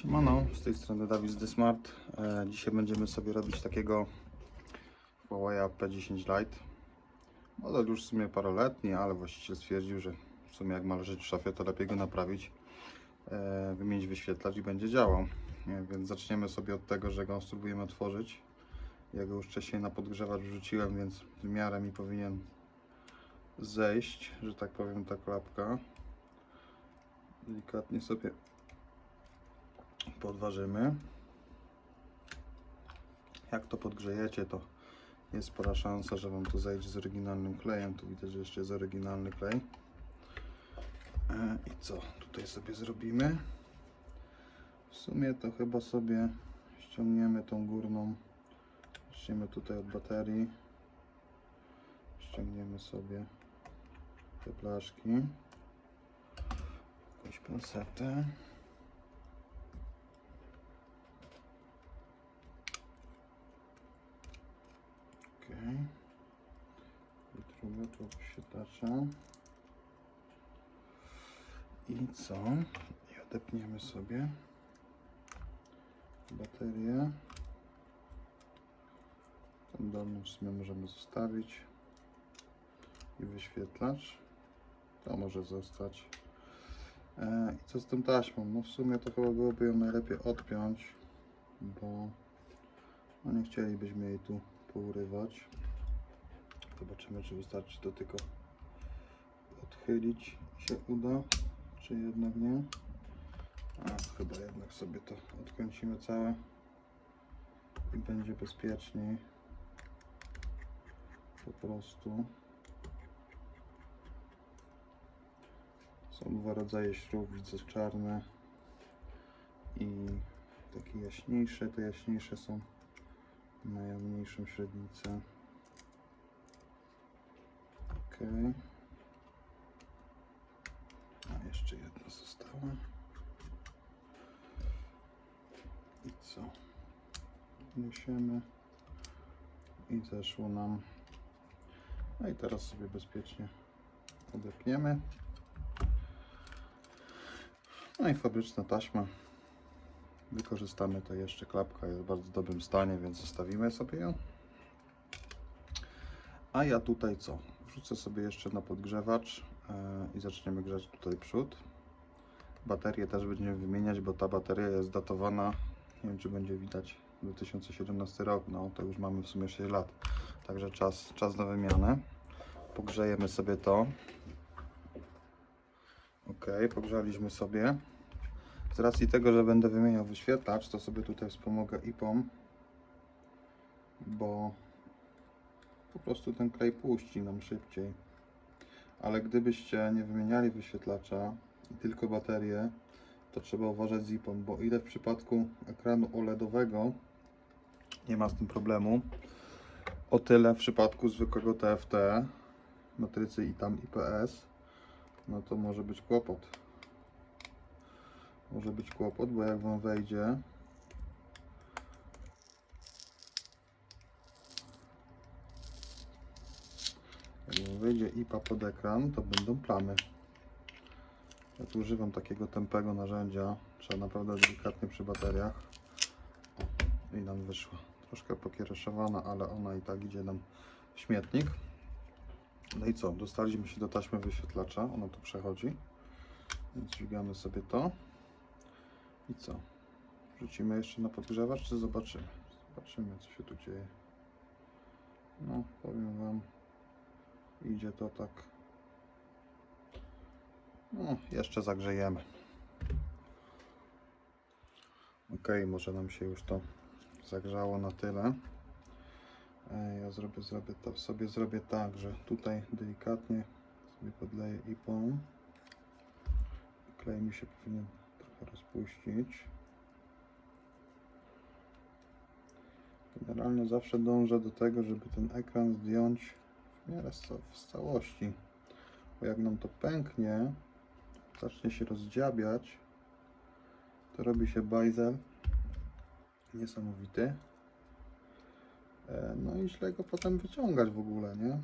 Siemano, z tej strony Dawid z The Smart. E, dzisiaj będziemy sobie robić takiego Huawei P10 Lite. Model już w sumie paroletni, ale właściciel stwierdził, że w sumie jak ma leżeć w szafie, to lepiej go naprawić, e, wymienić wyświetlacz i będzie działał. E, więc zaczniemy sobie od tego, że go spróbujemy otworzyć. Ja go już wcześniej na podgrzewacz wrzuciłem, więc w miarę mi powinien zejść, że tak powiem, ta klapka. Delikatnie sobie podważymy. Jak to podgrzejecie, to jest spora szansa, że Wam tu zejdzie z oryginalnym klejem. Tu widać, że jeszcze jest oryginalny klej. E, I co tutaj sobie zrobimy? W sumie to chyba sobie ściągniemy tą górną. Zacznijmy tutaj od baterii. Ściągniemy sobie te blaszki. Jakąś pensetę. Tu wyświetlacza. I co? I odepniemy sobie baterię. Ten dolny w sumie możemy zostawić. I wyświetlacz. To może zostać. E, I co z tą taśmą? No w sumie to chyba byłoby ją najlepiej odpiąć, bo no nie chcielibyśmy jej tu pourywać. Zobaczymy, czy wystarczy to tylko odchylić się uda, czy jednak nie. A, chyba jednak sobie to odkręcimy całe i będzie bezpieczniej. Po prostu. Są dwa rodzaje śrub, widzę czarne i takie jaśniejsze. Te jaśniejsze są mają mniejszą średnicę. Ok. A jeszcze jedna została. I co? Niesiemy. I zeszło nam. No i teraz sobie bezpiecznie odepniemy. No i fabryczna taśma. Wykorzystamy to jeszcze. Klapka jest w bardzo dobrym stanie, więc zostawimy sobie ją. A ja tutaj co? Wrzucę sobie jeszcze na podgrzewacz e, i zaczniemy grzać tutaj przód. Baterię też będziemy wymieniać, bo ta bateria jest datowana. Nie wiem, czy będzie widać 2017 rok. No to już mamy w sumie 6 lat. Także czas, czas na wymianę. Pogrzejemy sobie to. Ok, pogrzaliśmy sobie. Z racji tego, że będę wymieniał wyświetlacz, to sobie tutaj wspomogę IPą, bo po prostu ten klej puści nam szybciej. Ale gdybyście nie wymieniali wyświetlacza i tylko baterię, to trzeba uważać z IPą, bo ile w przypadku ekranu OLEDowego nie ma z tym problemu, o tyle w przypadku zwykłego TFT, matrycy i tam IPS, no to może być kłopot może być kłopot, bo jak wam wejdzie jak wam wejdzie IPA pod ekran, to będą plamy. Ja tu używam takiego tępego narzędzia, trzeba naprawdę delikatnie przy bateriach. O, i nam wyszła. Troszkę pokiereszowana, ale ona i tak idzie nam w śmietnik. No i co? Dostaliśmy się do taśmy wyświetlacza, ona tu przechodzi. Więc dźwigamy sobie to. I co? Rzucimy jeszcze na podgrzewacz, czy zobaczymy? Zobaczymy, co się tu dzieje. No, powiem Wam, idzie to tak. No, jeszcze zagrzejemy. Ok, może nam się już to zagrzało na tyle. Ja zrobię, zrobię to, sobie zrobię tak, że tutaj delikatnie sobie podleję ipą. Klej mi się powinien rozpuścić. Generalnie zawsze dążę do tego, żeby ten ekran zdjąć w miarę z całości. Bo jak nam to pęknie, zacznie się rozdziabiać, to robi się bajzel niesamowity. E, No i źle go potem wyciągać w ogóle, nie?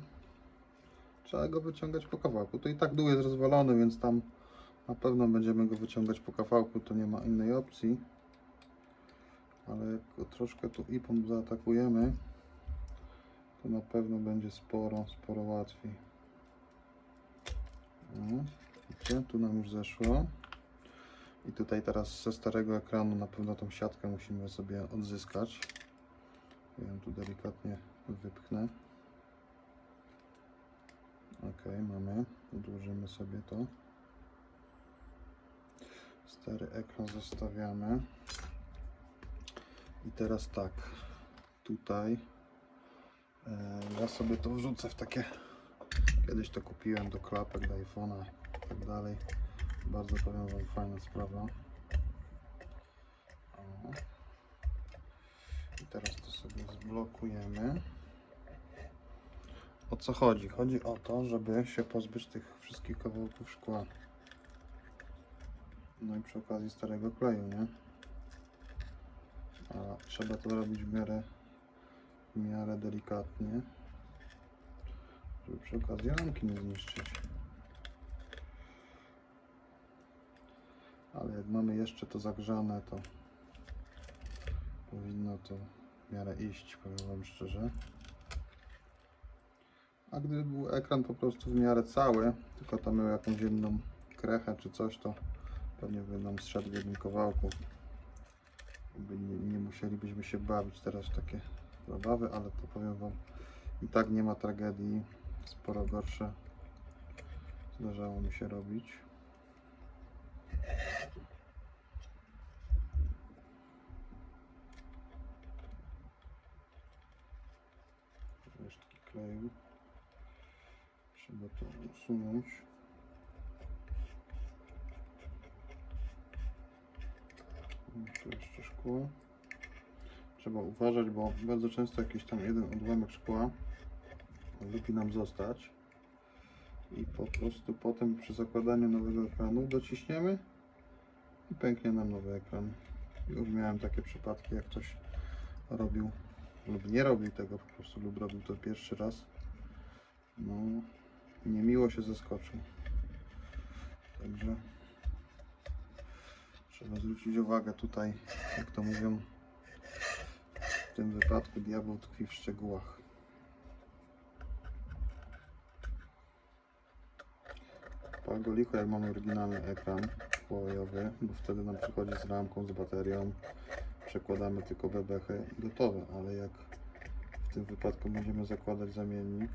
Trzeba go wyciągać po kawałku. To i tak dół jest rozwalony, więc tam na pewno będziemy go wyciągać po kawałku, to nie ma innej opcji. ale jak go troszkę tu ipą zaatakujemy, to na pewno będzie sporo, sporo łatwiej. No, widzicie, tu nam już zeszło. I tutaj teraz ze starego ekranu na pewno tą siatkę musimy sobie odzyskać. Ja ją tu delikatnie wypchnę. Ok, mamy. Odłożymy sobie to. Stary ekran zostawiamy. I teraz tak. Tutaj e, ja sobie to wrzucę w takie. Kiedyś to kupiłem do klapek, do iPhone'a i tak dalej. Bardzo powiem Wam fajna sprawa. I teraz to sobie zblokujemy. O co chodzi? Chodzi o to, żeby się pozbyć tych wszystkich kawałków szkła. No i przy okazji starego kleju, nie? A trzeba to robić w miarę, w miarę delikatnie, żeby przy okazji ramki nie zniszczyć. Ale jak mamy jeszcze to zagrzane, to powinno to w miarę iść, powiem Wam szczerze. A gdyby był ekran po prostu w miarę cały, tylko tam miał jakąś jedną krechę czy coś, to pewnie by nam zszedł w jednym kawałku. By nie, nie musielibyśmy się bawić teraz takie zabawy, ale to powiem Wam, i tak nie ma tragedii. Sporo gorsze zdarzało mi się robić. Resztki kleju. Trzeba to usunąć. Tu jeszcze szkło. Trzeba uważać, bo bardzo często jakiś tam jeden odłamek szkła lubi nam zostać. I po prostu potem przy zakładaniu nowego ekranu dociśniemy i pęknie nam nowy ekran. Już miałem takie przypadki, jak ktoś robił lub nie robił tego po prostu, lub robił to pierwszy raz. No, niemiło się zaskoczył. Także trzeba zwrócić uwagę tutaj, jak to mówią, w tym wypadku diabeł tkwi w szczegółach. Pal go licho, jak mamy oryginalny ekran Huawei'owy, bo wtedy nam przychodzi z ramką, z baterią. Przekładamy tylko bebechy i gotowe, ale jak w tym wypadku będziemy zakładać zamiennik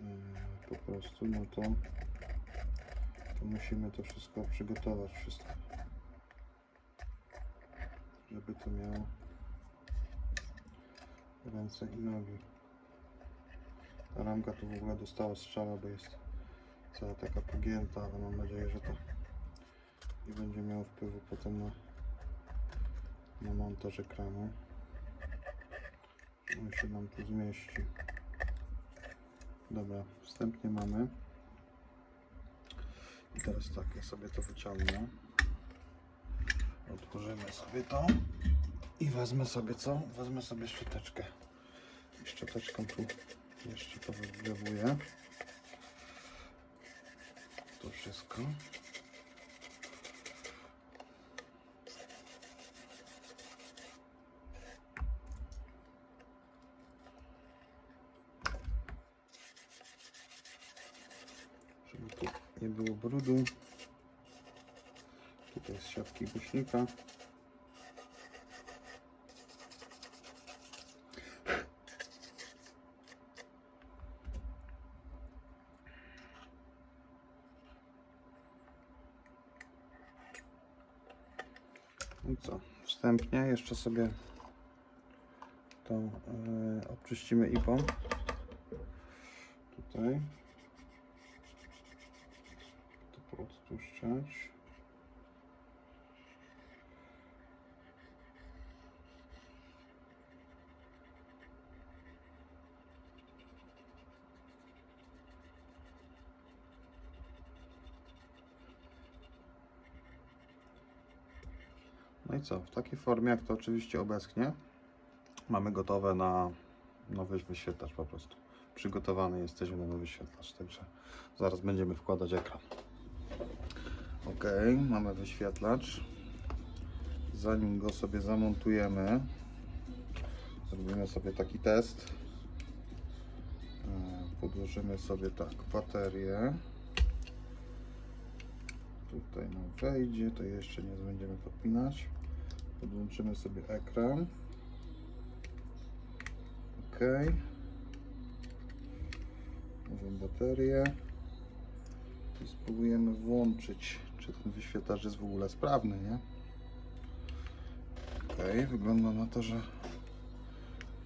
yy, po prostu, no to musimy to wszystko przygotować, wszystko, żeby to miało ręce i nogi. Ta ramka tu w ogóle dostała strzała, bo jest cała taka pogięta, ale mam nadzieję, że to nie będzie miało wpływu potem na, na montaż ekranu. On się nam tu zmieści. Dobra, wstępnie mamy. I teraz tak, ja sobie to wyciągnę. Otworzymy sobie to. I wezmę sobie co? Wezmę sobie szczoteczkę. Szczoteczką tu jeszcze to wygrzewuję. To wszystko. Żeby tu nie było brudu. Tutaj z siatki głośnika. No I co? Wstępnie jeszcze sobie to e, obczyścimy ipą. Tutaj. To poodtłuszczać. No i co? W takiej formie, jak to oczywiście obeschnie, mamy gotowe na nowy wyświetlacz po prostu. Przygotowany jesteśmy na nowy wyświetlacz, także zaraz będziemy wkładać ekran. Ok, mamy wyświetlacz. zanim go sobie zamontujemy, zrobimy sobie taki test. E, Podłożymy sobie tak baterię. Tutaj nam wejdzie, to jeszcze nie będziemy podpinać. Podłączymy sobie ekran. OK. Nową baterię. I spróbujemy włączyć, czy ten wyświetlacz jest w ogóle sprawny, nie? Ok, wygląda na to, że,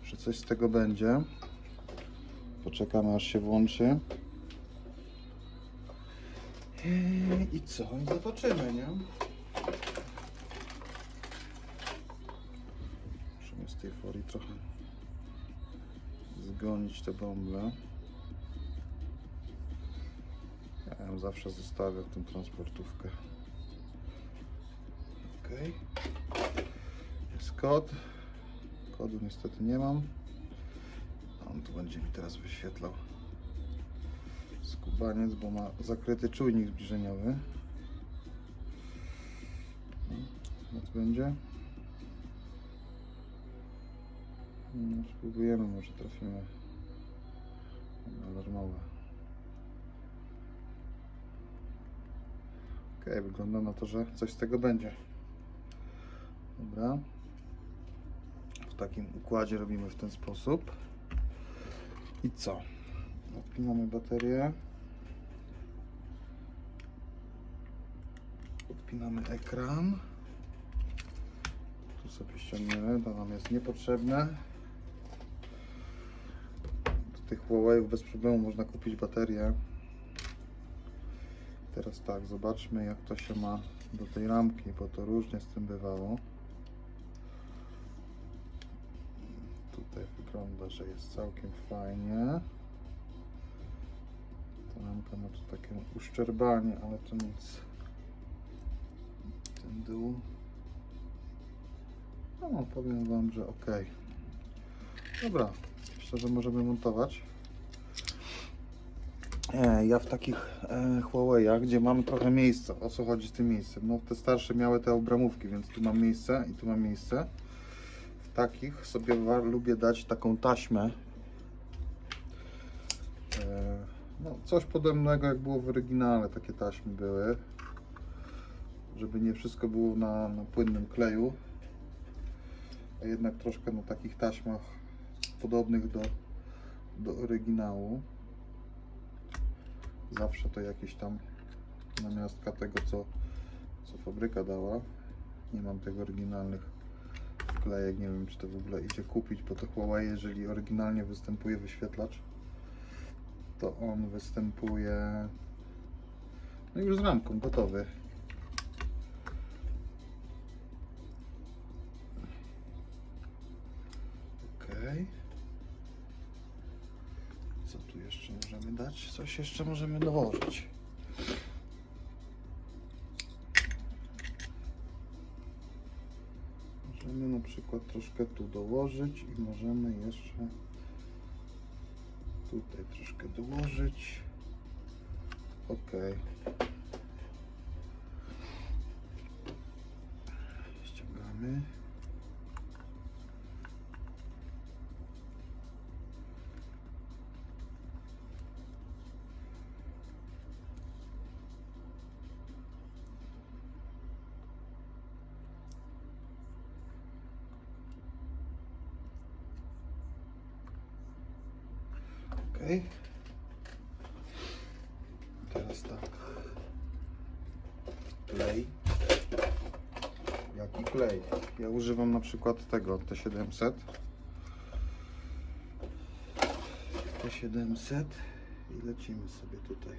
że coś z tego będzie. Poczekamy aż się włączy. I- co? I zobaczymy, nie? Musimy z tej folii trochę zgonić te bąble. Ja ją zawsze zostawiam tą transportówkę. Ok. Jest kod. Kodu niestety nie mam. On tu będzie mi teraz wyświetlał skubaniec, bo ma zakryty czujnik zbliżeniowy. No, co będzie? No, spróbujemy, może trafimy na alarmowe. Ok, wygląda na to, że coś z tego będzie. Dobra. W takim układzie robimy w ten sposób. I co? Odpinamy baterię. Odpinamy ekran. Tu sobie ściągniemy, to nam jest niepotrzebne. Do tych Huawei bez problemu można kupić baterię. Teraz tak, zobaczmy jak to się ma do tej ramki, bo to różnie z tym bywało. Tutaj wygląda, że jest całkiem fajnie. Ta ramka ma tu takie uszczerbanie, ale to nic. Ten dół. No, powiem Wam, że ok. Dobra, myślę, że możemy montować. E, Ja w takich e, Huawei'ach, gdzie mamy trochę miejsca, o co chodzi z tym miejscem? No te starsze miały te obramówki, więc tu mam miejsce i tu mam miejsce. W takich sobie lubię dać taką taśmę. E, No, coś podobnego jak było w oryginale, takie taśmy były. Żeby nie wszystko było na, na płynnym kleju, a jednak troszkę na takich taśmach podobnych do, do oryginału. Zawsze to jakieś tam namiastka tego, co, co fabryka dała. Nie mam tych oryginalnych wklejek, nie wiem czy to w ogóle idzie kupić, bo to Huawei, jeżeli oryginalnie występuje wyświetlacz, to on występuje no już z ramką, gotowy. Okej. Co tu jeszcze możemy dać? Coś jeszcze możemy dołożyć. Możemy na przykład troszkę tu dołożyć i możemy jeszcze tutaj troszkę dołożyć. Ok. Ściągamy. Teraz tak. Klej. Jaki klej? Ja używam na przykład tego T700. T700 i lecimy sobie tutaj.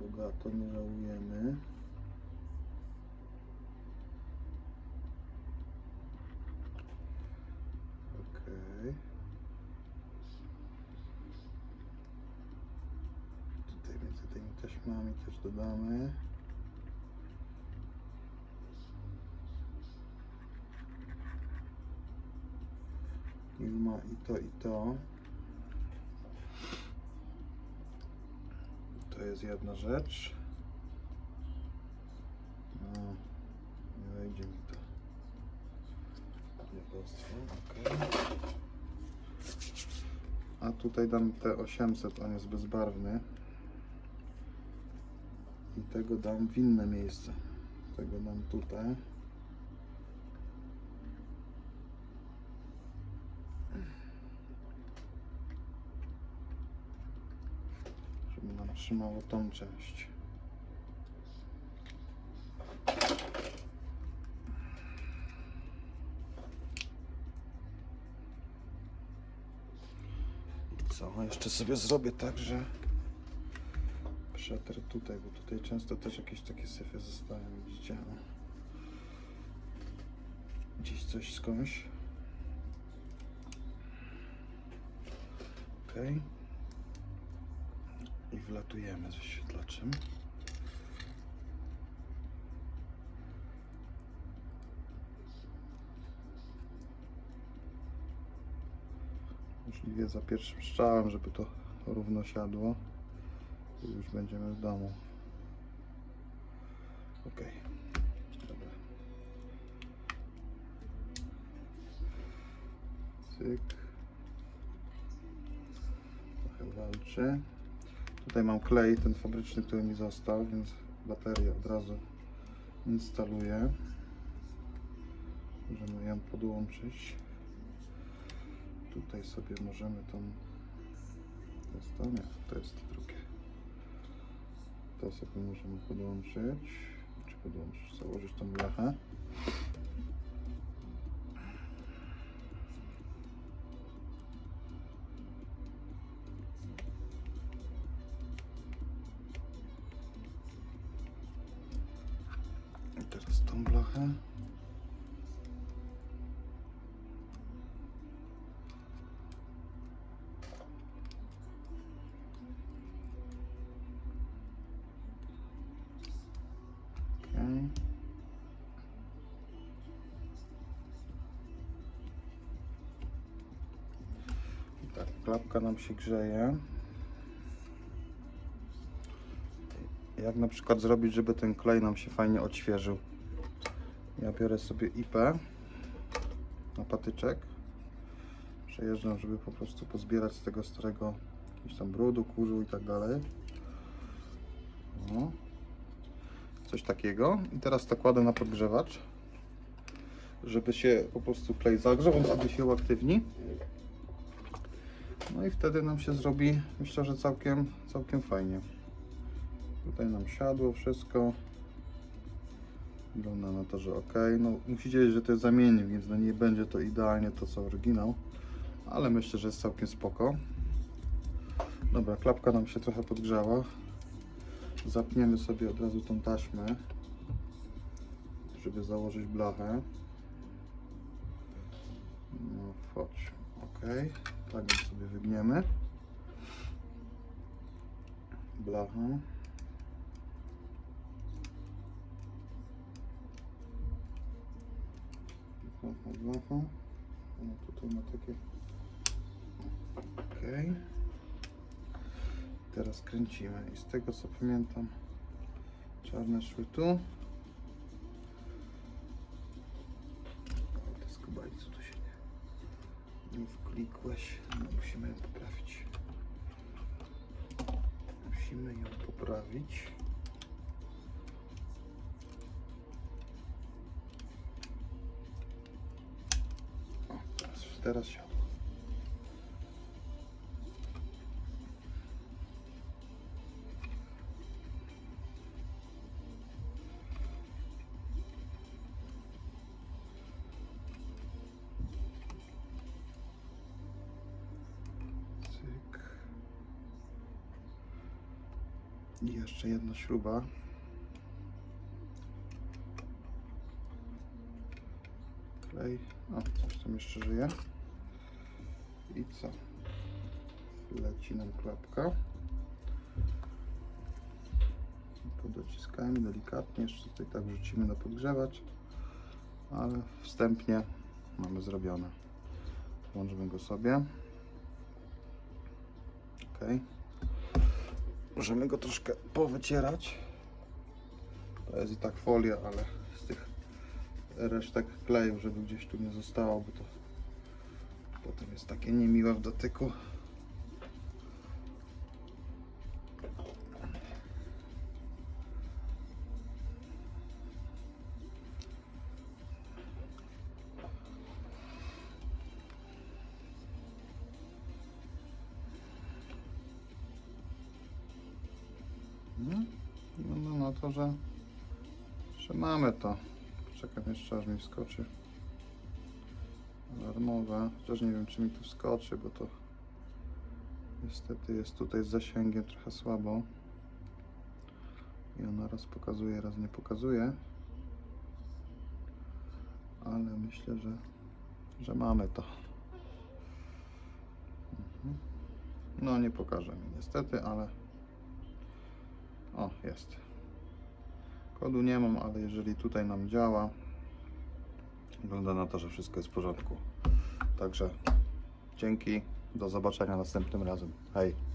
Bogato nie żałujemy. Okej. Tutaj między taśmami też dodamy. Ilma i to i to. To jest jedna rzecz. No, nie wejdzie mi to. Niebostwo, ok. A tutaj dam T800, on jest bezbarwny. I tego dam w inne miejsce. Tego dam tutaj. Żeby nam trzymało tą część. Jeszcze sobie zrobię tak, że przetrę tutaj, bo tutaj często też jakieś takie syfy zostają, widzicie? no. Gdzieś coś skądś. Ok. I wlatujemy z wyświetlaczem. Możliwie za pierwszym strzałem, żeby to równo siadło. Już będziemy w domu. Ok. Dobra. Cyk. Trochę walczy. Tutaj mam klej, ten fabryczny, który mi został, więc baterię od razu instaluję. Możemy ją podłączyć. Tutaj sobie możemy tą. Jest to? Nie, to jest drugie. To sobie możemy podłączyć. Czy podłączyć, założyć tą blachę. Klapka nam się grzeje. Jak na przykład zrobić, żeby ten klej nam się fajnie odświeżył? Ja biorę sobie IP na patyczek. Przejeżdżam, żeby po prostu pozbierać z tego starego jakiś tam brudu, kurzu i tak dalej. Coś takiego. I teraz to kładę na podgrzewacz, żeby się po prostu klej zagrzał, on sobie się uaktywni. No i wtedy nam się zrobi, myślę, że całkiem, całkiem fajnie. Tutaj nam siadło wszystko. Wygląda na to, że ok. No musicie wiedzieć, że to jest zamiennik, więc no nie będzie to idealnie to co oryginał. Ale myślę, że jest całkiem spoko. Dobra, klapka nam się trochę podgrzała. Zapniemy sobie od razu tą taśmę, żeby założyć blachę. No chodź, ok. Tak ją sobie wygniemy. Blachę. Blacha, blacha. Ona tutaj ma takie... Ok. Teraz kręcimy i z tego co pamiętam czarne szły tu. Wklikłeś. No, musimy ją poprawić. Musimy ją poprawić. O, teraz, teraz siadło. I jeszcze jedna śruba. Klej. O, coś tam jeszcze żyje. I co? Leci nam klapka. Podociskamy delikatnie. Jeszcze tutaj tak wrzucimy na podgrzewacz. Ale wstępnie mamy zrobione. Włączymy go sobie. Ok. Możemy go troszkę powycierać. To jest i tak folia, ale z tych resztek kleju, żeby gdzieś tu nie zostało, bo to potem jest takie niemiłe w dotyku. Wygląda na to, że, że mamy to. Czekam jeszcze aż mi wskoczy alarmowe. Chociaż nie wiem czy mi tu wskoczy, bo to niestety jest tutaj z zasięgiem trochę słabo. I ona raz pokazuje, raz nie pokazuje. Ale myślę, że, że mamy to. Mhm. No nie pokaże mi niestety, ale o, jest. Kodu nie mam, ale jeżeli tutaj nam działa, wygląda na to, że wszystko jest w porządku. Także dzięki, do zobaczenia następnym razem. Hej!